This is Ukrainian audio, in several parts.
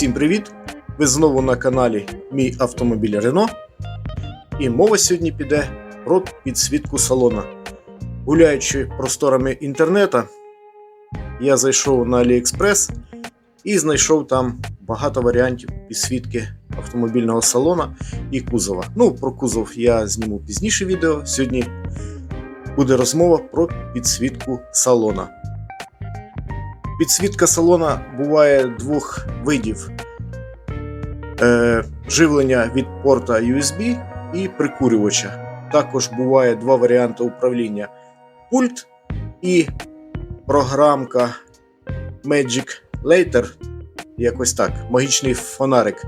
Всім привіт! Ви знову на каналі Мій автомобіль Рено. І мова сьогодні піде про підсвітку салона. Гуляючи просторами інтернета, я зайшов на AliExpress і знайшов там багато варіантів підсвітки автомобільного салона і кузова. Ну, про кузов я зніму пізніше відео. Сьогодні буде розмова про підсвітку салона. Підсвітка салона буває двох видів: Е, живлення від порта USB і прикурювача. Також буває два варіанти управління: пульт і програмка Magic Later, якось так, магічний фонарик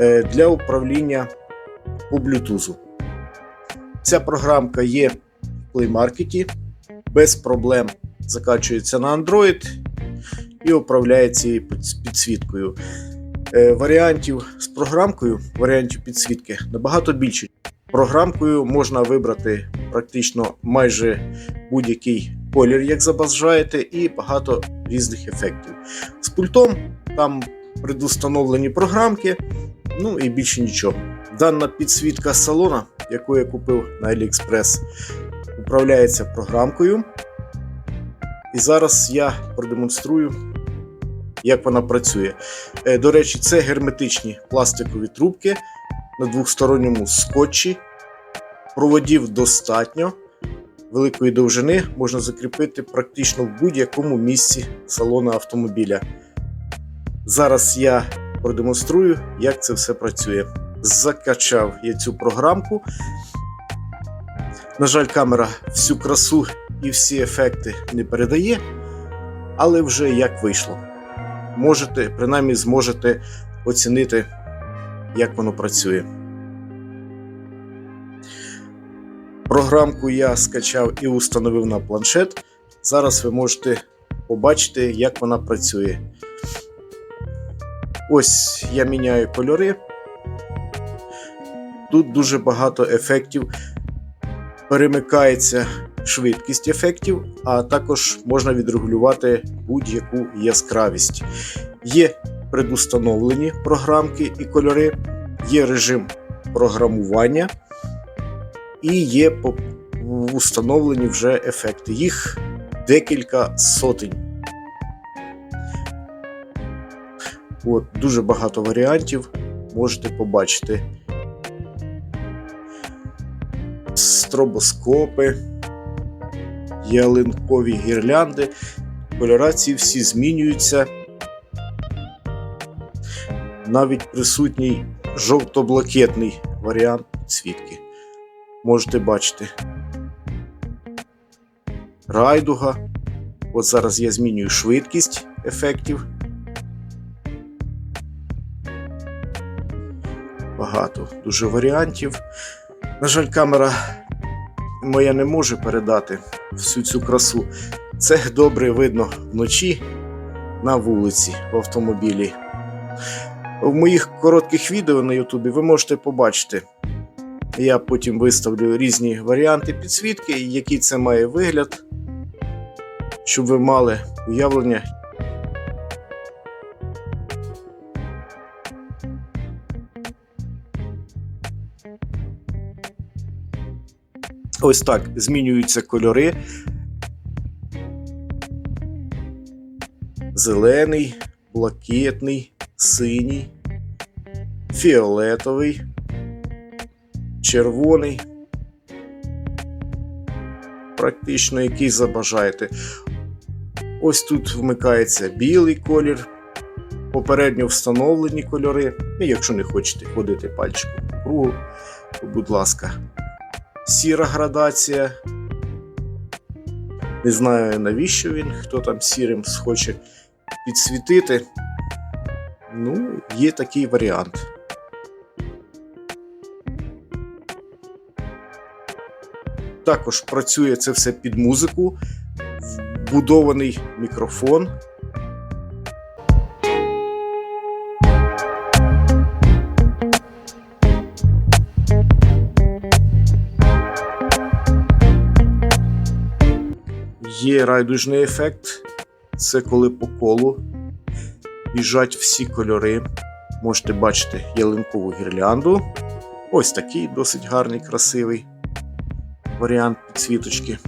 е, для управління по Bluetooth. Ця програмка є в Play Market, без проблем закачується на Android і управляє цією підсвіткою. Е, Варіантів з програмкою, варіантів підсвітки набагато більше. Програмкою можна вибрати практично майже будь-який колір, як забажаєте, і багато різних ефектів. З пультом там предустановлені програмки, ну і більше нічого. Дана підсвітка салона, яку я купив на AliExpress, управляється програмкою. І зараз я продемонструю, як вона працює. Е, До речі, це герметичні пластикові трубки на двохсторонньому скотчі. Проводів достатньо. Великої довжини можна закріпити практично в будь-якому місці салону автомобіля. Зараз я продемонструю, як це все працює. Закачав я цю програмку. На жаль, камера всю красу і всі ефекти не передає, але вже як вийшло. Можете, принаймні, зможете оцінити, як воно працює. Програмку я скачав і установив на планшет. Зараз ви можете побачити, як вона працює. Ось я міняю кольори. Тут дуже багато ефектів. Перемикається швидкість ефектів, а також можна відрегулювати будь-яку яскравість. Є предустановлені програмки і кольори, є режим програмування і є установлені вже ефекти. Їх декілька сотень. От, дуже багато варіантів можете побачити. Стробоскопи, ялинкові гірлянди. Кольорації всі змінюються. Навіть присутній жовто-блакитний варіант підсвітки. Можете бачити. Райдуга. От зараз я змінюю швидкість ефектів. Багато дуже варіантів. На жаль, камера моя не може передати всю цю красу. Це добре видно вночі на вулиці в автомобілі. В моїх коротких відео на Ютубі ви можете побачити. Я потім виставлю різні варіанти підсвітки, який це має вигляд, щоб ви мали уявлення. Ось так змінюються кольори. Зелений, блакитний, синій, фіолетовий, червоний. Практично який забажаєте. Ось тут вмикається білий колір, попередньо встановлені кольори. І якщо не хочете ходити пальчиком по кругу, то будь ласка. Сіра градація. Не знаю навіщо він, хто там сірим схоче підсвітити. Ну, є такий варіант. Також працює це все під музику, вбудований мікрофон. Є райдужний ефект. Це коли по колу біжать всі кольори. Можете бачити ялинкову гірлянду. Ось такий досить гарний, красивий варіант підсвіточки.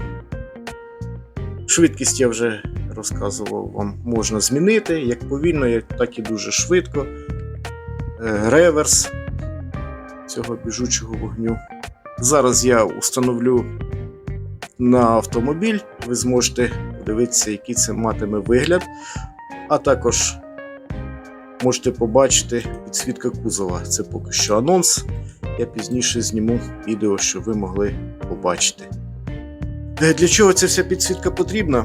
Швидкість я вже розказував вам, можна змінити як повільно, так і дуже швидко. Е, Реверс цього біжучого вогню. Зараз я установлю на автомобіль. Ви зможете подивитися, який це матиме вигляд. А також можете побачити підсвітка кузова. Це поки що анонс. Я пізніше зніму відео, щоб ви могли побачити. Для чого ця вся підсвітка потрібна?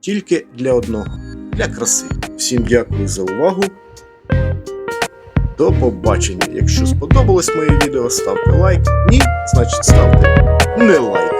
Тільки для одного для краси. Всім дякую за увагу. До побачення. Якщо сподобалось моє відео, ставте лайк. Ні, значить ставте не лайк.